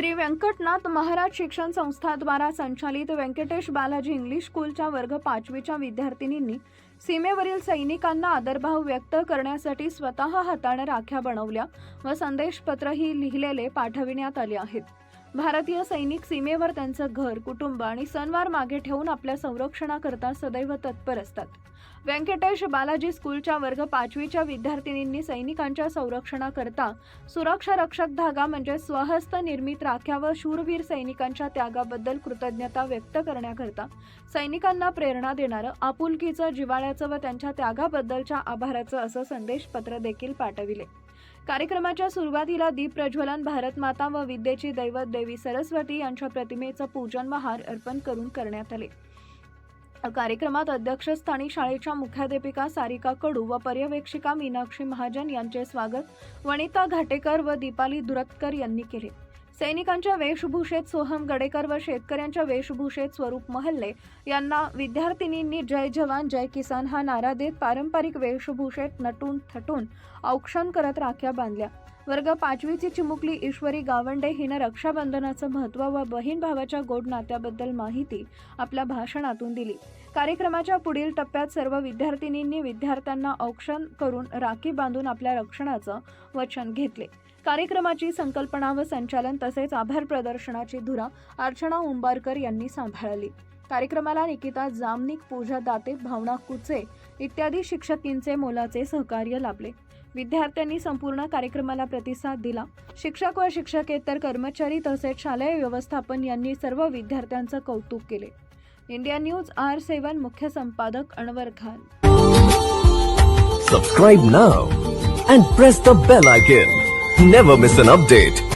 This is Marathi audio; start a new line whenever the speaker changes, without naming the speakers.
श्री व्यंकटनाथ महाराज शिक्षण संस्थाद्वारा संचालित व्यंकटेश बालाजी इंग्लिश स्कूलच्या वर्ग पाचवीच्या विद्यार्थिनींनी सीमेवरील सैनिकांना आदरभाव व्यक्त करण्यासाठी स्वतः हाताने राख्या बनवल्या व संदेशपत्रही लिहिलेले पाठविण्यात आले आहेत. भारतीय सैनिक सीमेवर त्यांचं घर कुटुंब आणि सणवार मागे ठेवून आपल्या संरक्षणाकरता सदैव तत्पर असतात. व्यंकटेश बालाजी स्कूलच्या वर्ग पाचवीच्या विद्यार्थिनींनी सैनिकांच्या संरक्षणाकरता सुरक्षा रक्षक धागा म्हणजे स्वहस्त निर्मित राख्या व शूरवीर सैनिकांच्या त्यागाबद्दल कृतज्ञता व्यक्त करण्याकरता सैनिकांना प्रेरणा देणारं आपुलकीचं जिव्हाळ्याचं व त्यांच्या त्यागाबद्दलच्या आभाराचं असं संदेशपत्र देखील पाठविले. कार्यक्रमाच्या सुरुवातीला दीप प्रज्वलन भारत माता व विद्येची दैवत देवी सरस्वती यांच्या प्रतिमेचं पूजन व हार अर्पण करून करण्यात आले. कार्यक्रमात अध्यक्षस्थानी शाळेच्या मुख्याध्यापिका सारिका कडू व पर्यवेक्षिका मीनाक्षी महाजन यांचे स्वागत वनिता घाटेकर व दीपाली दुरतकर यांनी केले. सैनिकांच्या वेशभूषेत सोहम गडेकर व शेतकऱ्यांच्या वेशभूषेत स्वरूप महल्ले यांना विद्यार्थिनींनी जय जवान जय किसान हा नारा देत पारंपरिक वेशभूषेत नटून थटून औक्षण करत राख्या बांधल्या. वर्ग पाचवीची चिमुकली ईश्वरी गावंडे हिनं रक्षाबंधनाचं महत्त्व व बहीण भावाच्या गोड नात्याबद्दल माहिती आपल्या भाषणातून दिली. कार्यक्रमाच्या पुढील टप्प्यात सर्व विद्यार्थिनींनी विद्यार्थ्यांना औक्षण करून राखी बांधून आपल्या रक्षणाचं वचन घेतले. कार्यक्रमाची संकल्पना व संचालन तसेच आभार प्रदर्शनाची धुरा अर्चना उंबारकर यांनी सांभाळली. कार्यक्रमाला निकिता जामनिक पूजा दाते भावना कुचे इत्यादी शिक्षकींचे मोलाचे सहकार्य लाभले. विद्यार्थ्यांनी संपूर्ण कार्यक्रमाला प्रतिसाद दिला. शिक्षक व शिक्षकेतर कर्मचारी तसेच शालेय व्यवस्थापन यांनी सर्व विद्यार्थ्यांचं कौतुक केले. इंडिया न्यूज आर सेवन मुख्य संपादक Anwar Khan.
Subscribe now and press the bell icon never miss an update